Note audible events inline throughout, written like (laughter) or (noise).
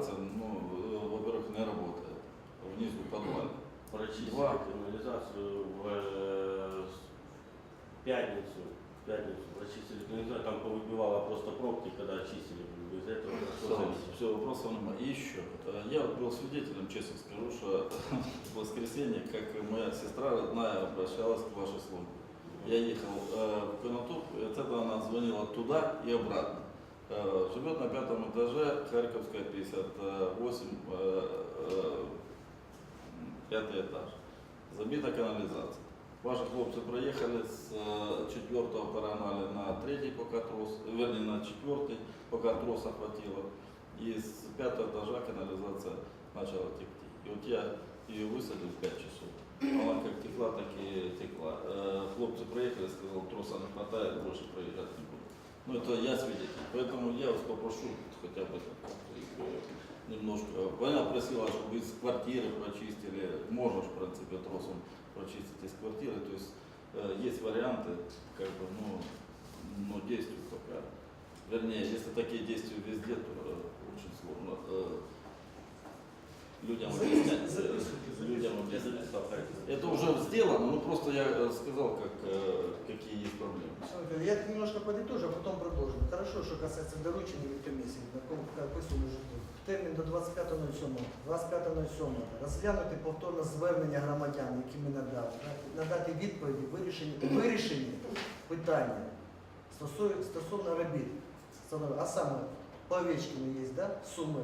канализация, ну, э, во-первых, не работает. Внизу в подвале. Прочистили Два. канализацию в э, с- пятницу. В пятницу прочистили канализацию, там повыбивало просто пробки, когда очистили. Без этого что Все, зависит? все, вопросов нема. И еще, э, я вот был свидетелем, честно скажу, что в воскресенье, как моя сестра родная обращалась к вашей службе. Я ехал э, в Конотоп, и от этого она звонила туда и обратно. Э, живет на пятом этаже, Харьковская, 58, э, э, пятый этаж. Забита канализация. Ваши хлопцы проехали с четвертого паранали на третий, пока трос, вернее на четвертый, пока троса хватило. И с пятого этажа канализация начала текти. И вот я ее высадил в 5 часов. Она как текла, так и текла. Хлопцы проехали, сказал, троса не хватает, больше проезжать не буду. Ну это я свидетель. Поэтому я вас попрошу хотя бы э, немножко. Она просила, чтобы из квартиры прочистили. Можно, в принципе, тросом прочистить из квартиры. То есть э, есть варианты, как бы, ну, но действуют пока. Вернее, если такие действия везде, то э, очень сложно людям объяснять. э, Людям объяснять. Это уже сделано, ну просто я э, сказал, как, э, какие есть проблемы. Смотрите, Я немножко подытожу, а потом продолжим. Хорошо, що касається доручення від комісії, на кому написано житло. Термін до 25.07. 25.07. Розглянути повторно звернення громадян, які ми надали. на- Надати відповіді, вирішені, вирішені питання стосовно, стосовно робіт. Стосовно- А саме по Овечкину є, да? суми.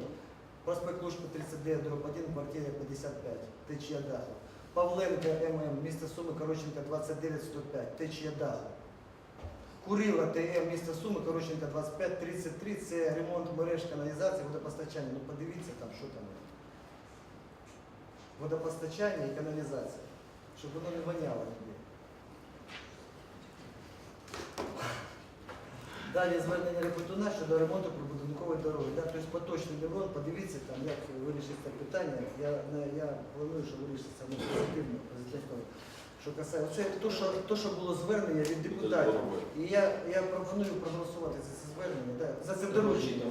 Проспект Лужко 39, дроб 1, квартира 55, течія даху. Павленка ММ, місто Суми, Короченка 29, 105, течія даху. Курила ТМ міста Суми, Короченка 25, 33, це ремонт мереж каналізації, водопостачання. Ну подивіться там, що там. Водопостачання і каналізація. Щоб воно не воняло ніде. Далі звернення Репетуна щодо ремонту прибудинкової дороги. Да? Тобто поточний ремонт, подивіться там, як вирішиться питання. Я, я планую, що вирішиться ну, позитивно, позитивно. Що касає, це то, що, то, що було звернення від депутатів. І я, я пропоную проголосувати за це звернення, да, за це доручення.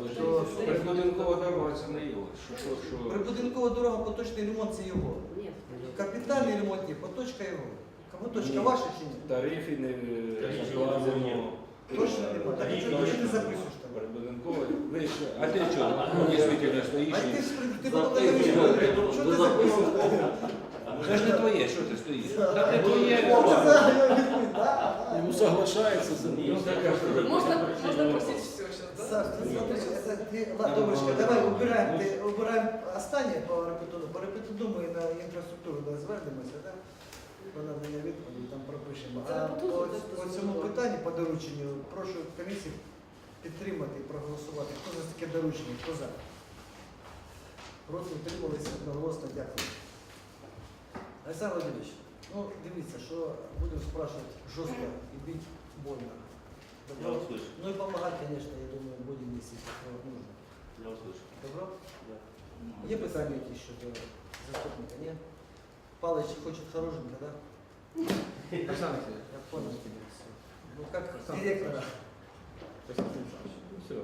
Прибудинкова дорога це не його. Що, що, що? Прибудинкова дорога, поточний ремонт це його. Капітальний ремонт ні, поточка його. Поточка ваша чи ні? Тарифи не Тарифи вказано. ні. Точно нема. Так Тариф чого ти не записуєш там? Прибудинкова. Ви ж, а ти що, дійсно стоїш? А ти і- ж ти потім що ти записуєш? Це ж не твоє, що ти стоїш? Та не твоє. О, це я відповідь, да? Ему соглашается за а можно вопроса. просить все да? Саш, ти смотри, це ти, ладно, Доброчка, давай убираємо, ти, убираємо останнє по репетуну. По репетуну ми на інфраструктуру да, звернемося, так? По надання відповіді там пропишемо. Це А репетуну, по, це по просто цьому було. питанню, по дорученню, прошу комісію підтримати і проголосувати. Хто за таке доручення? Хто за? Проти утрималися одноголосно, дякую. Олександр Володимирович, ну дивіться, що будемо спрашивати жорстко і бити больно. Я услышал. Ну и помогать, конечно, я думаю, будем, если это нужно. Я услышал. Добро? Да. Є питання якісь щодо заступника, ні? Палыч хочет хорошенько, да? (laughs) Александр Я понял тебя. всё. Ну как директора. Все,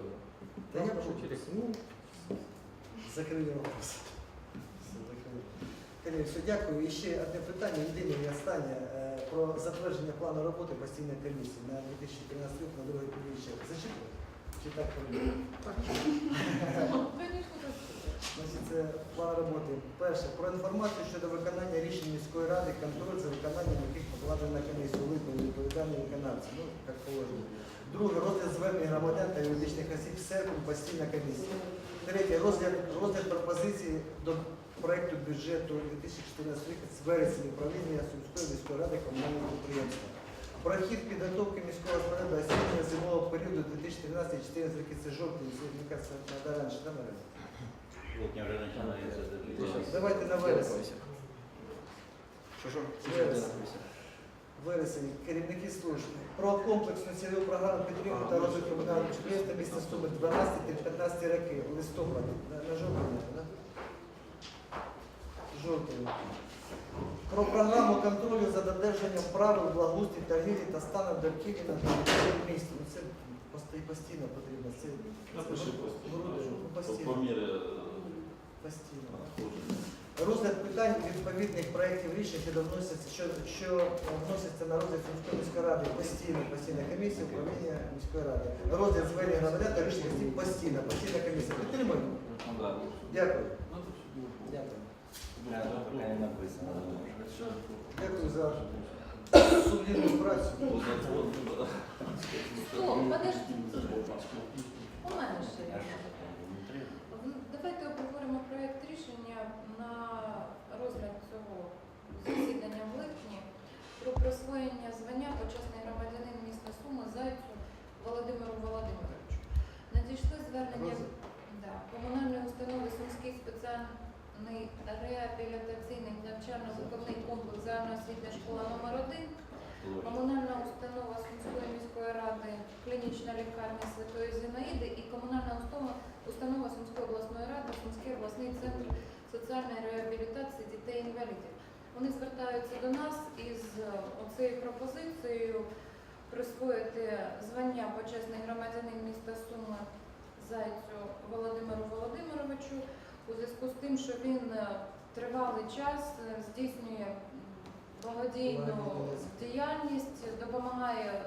Да я прошу Ну, Закрили вопрос. Все, закрили. Колеги, все, дякую. І ще одне питання, єдине і останнє, е, про затвердження плану роботи постійної комісії на 2013 рік на друге півріччя. Зачитувати? Чи так повинно? Конечно, так. (laughs) Значить, це план роботи. Перше, про інформацію щодо виконання рішень міської ради, контроль за виконанням яких покладено на комісію виконання відповідальні виконавці, ну, як положено. Друге, розгляд звернень громадян та юридичних осіб серпень постійна комісія. Третє, розгляд, розгляд пропозицій до проекту бюджету 2014 рік з вересня управління Сумської міської ради комунального підприємства. Прохід підготовки міського до осіннього зимового періоду 2013-2014 роки це жовтень, це, мені кажется, треба раніше, да, наверное? Вот не уже начинается. Давайте на вересень. Що що? Вересень. Вересень. Керівники служб. Про комплексну цільову програму підтримки та розвитку комунального підприємства міста Суми 12-15 роки. Листопад. На, на жовтень, да? Жовтень. Про програму контролю за додержанням правил благоустрій торгівлі та стану довкілля на території міста. Ну, це постійно потрібно. Це, Напиши це просто. груди, ну, По, постійно. по мере э, Постійно. надходження. Розгляд питань відповідних проєктів рішень, що вносяться, що, що вносяться на розгляд Сумської міської ради постійно, постійна комісія управління міської ради. Розгляд звернень громадян та рішень осіб постійно, постійна комісія. Підтримуємо. Ну, да. Дякую. Ну, это всё было. Дякую. пока не написано. Дякую за сумлінну працю. Вот это вот, да. Стоп, подожди. У мене ще Комунальна установа Сумської міської ради, клінічна лікарня Святої Зінаїди і комунальна установа, Сумської обласної ради, Сумський обласний центр соціальної реабілітації дітей-інвалідів. Вони звертаються до нас із е, оцією пропозицією присвоїти звання почесний громадянин міста Суми Зайцю Володимиру Володимировичу у зв'язку з тим, що він е, тривалий час е, здійснює благодійну діяльність, допомагає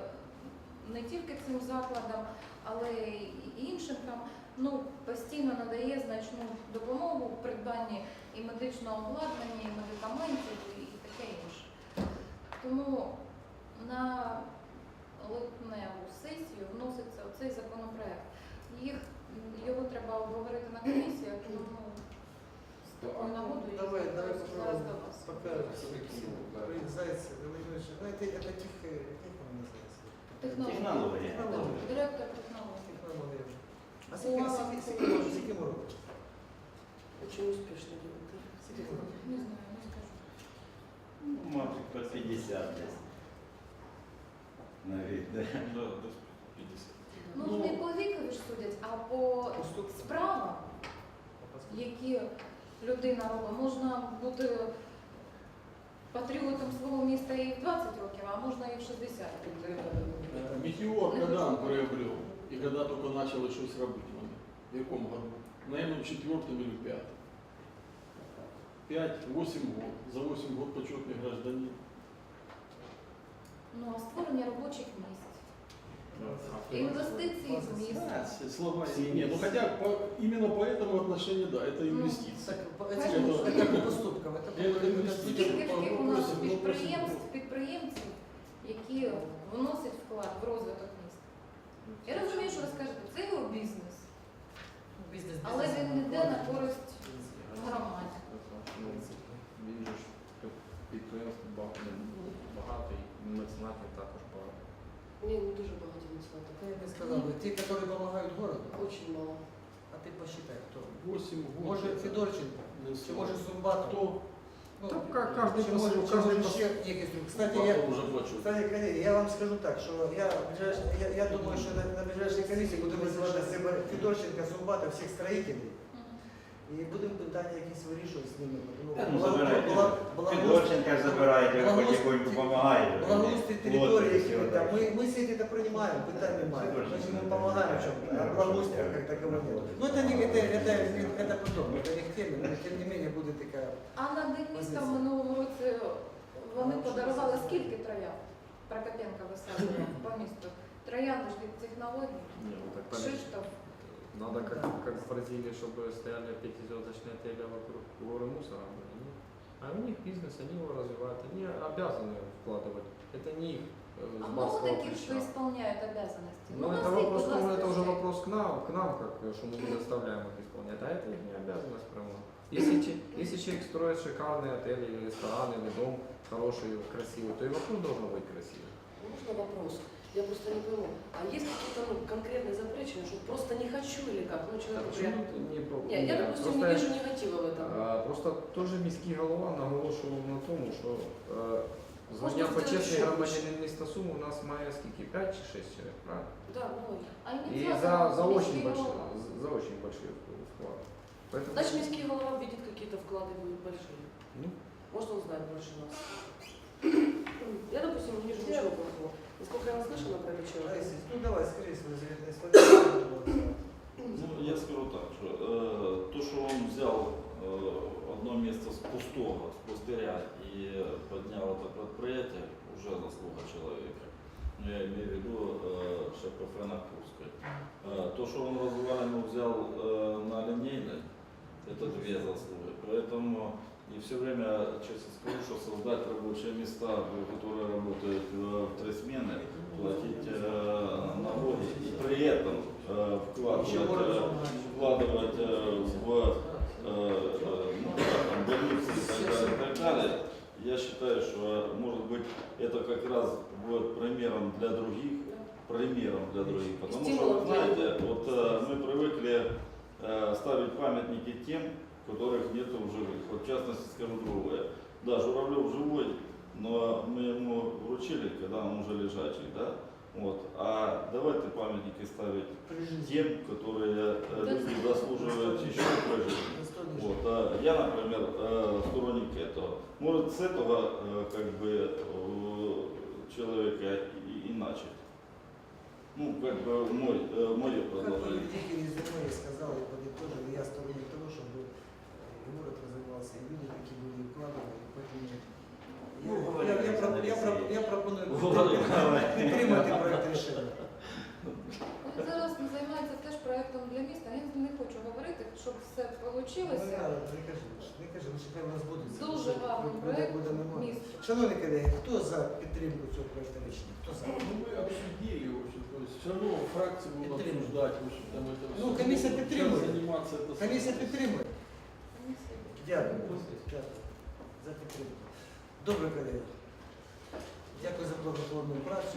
не тільки цим закладам, але й іншим там. Ну, постійно надає значну допомогу в придбанні і медичного обладнання, і медикаментів, і, таке інше. Тому на липневу сесію вноситься оцей законопроект. Їх його треба обговорити на комісіях, тому ну, з такою нагодою я Давай, давай звертаюся зараз до попробуем. вас. Пока Зайцы, Владимирович, ну это, это тех, э, как он называется? Технології. Технології. Технології. Директор технології. Технология. А скільки, скільки, скільки, може, скільки ми робимо? Очень успешно делает. Скільки ми робимо? Не знаю, не скажу. Мабуть, по 50 десь. Навіть, да. Да, десь 50. Ну, Ну, не по вікові ж судять, а по Поступки. справам, які людина робить. Можна бути патріотом свого міста і в 20 років, а можна і в 60 років. Э, Метеор, когда он приобрел? И когда только начало что-то работать? В каком году? Наверное, в четвертом или в пятом. Пять, восемь год. За восемь год почетный гражданин. Ну, а створення робочих місць. Інвестиції в місто. Да, с- слова не, ну хотя по- именно по этому отношению, да, это Ну, инвестиции. Так, по- это, Конечно. это, это по поступкам, это по Это это инвестиции. Скільки таких у нас Вопросим, вопросим. підприємств, підприємців, які вносять вклад в розвиток міста? Я розумію, що ви скажете, це його бізнес, Бізнес, але бізнес. він не йде на користь громаді. Ну, Він же ж підприємств ба- ну, багато і меценатів також багато не слава. Я бы сказал, бы, те, которые помогают городу, Очень мало. а ты посчитай, кто. Восемь год. Может Федорченко, Не чи слава. може Сумбат, Кто? Ну, Та ка- кожний чи по може, своему, чи може кожний по ще якісь. Кстати, я, Потом уже плачу. кстати, коллеги, я вам скажу так, що я, ближайш- я, я думаю, що на, на ближайшій комісії будемо визивати з себе Федорченка, Сумбата, всіх строїтелів. І будемо питання якісь вирішувати з ними. Ну, Та ну, була- забирайте. була- була- Федорченка забираєте, ви Благоустрій- потихоньку допомагаєте. Благоустрій території, які ми там. Мы, ми... мы все это принимаем, питань немає. Федорченко, Значит, мы да, помогаем да, в чем-то, да, а да, благоустрия да. как такового нет. Ну это, не, это, это, это потом, это не к теме, но тем не менее будет такая... А на День міста в минулому році вони подарували скільки троянд? Прокопенка висадила по місту. Троянди ж від технологій. Не, Надо как, как в Бразилии, чтобы стояли пятизвездочные отели вокруг горы мусора. ну. А у них бизнес, они его развивают, они обязаны вкладывать. Это не их э, А много таких, что плеча. исполняют обязанности? Ну, это назвіть, вопрос, ну, это уже всіх. вопрос к нам, к нам, как, э, что мы не (clears throat) заставляем их исполнять, а это их не обязанность прямо. (clears throat) Если, если человек строит шикарный отель или ресторан, или дом хороший, красивый, то и вокруг должен быть красивый. Можно вопрос? Я просто не пойму. А есть какие-то ну, конкретные запрещения, что просто не хочу или как? Ну, Да человек уже... почему ты не про- Нет, я, не, допустим, просто- не вижу негатива в этом. А, Просто теж міський голова наголошував на тому, що е, звання Можна почесний сказати, громадянин міста Сум у нас має скільки? 5 чи 6 чоловік, правильно? Да, ну, А І ініціатор за, за міський очень большой, голова. за очень большой вклад. Поэтому, значит, міський голова видит какие-то вклады будут большие. ну, Может, он знает больше нас. Я, допустим, не вижу ничего плохого. Насколько я наслышана про это человека. Борис, Ну давай, скорее свои заветные слова. Ну, я скажу так, что э, то, что он взял пустого, с пустыря и поднял это предприятие, уже заслуга человека. Ну, я имею в виду э, ШПФ на Курской. Э, то, что он развалину взял э, на линейной, это две заслуги. Поэтому и все время, честно скажу, что создать рабочие места, которые работают э, в три смены, платить э, налоги и при этом э, вкладывать, э, вкладывать э, в э, э, ну, там, больницы и так далее, и так далее. Я считаю, что может быть это как раз будет примером для других, примером для других. Потому что, вы знаете, вот э, мы привыкли э, ставить памятники тем, которых нет в живых. Вот в частности скажу другое. Да, Журавлев живой, но мы ему вручили, когда он уже лежачий, да? Вот. А давайте памятники ставить тем, которые э, люди заслуживают еще. Достойный Вот, а я, например, э, сторонник этого. Может, с этого э, как бы э, человека и, и начать. Ну, как бы мой, э, мое Как Шановні колеги, хто за підтримку цього проекту рішення? Хто за? Ну, мы обсудили, в общем, то есть все равно фракции будут Підтримуємо. обсуждать, в общем, там это Ну, всё. комісія Сейчас підтримує. заниматься это Комісія самое. підтримує? Дякую. Дякую за підтримку. Добре, колеги. Дякую за плодотворну працю.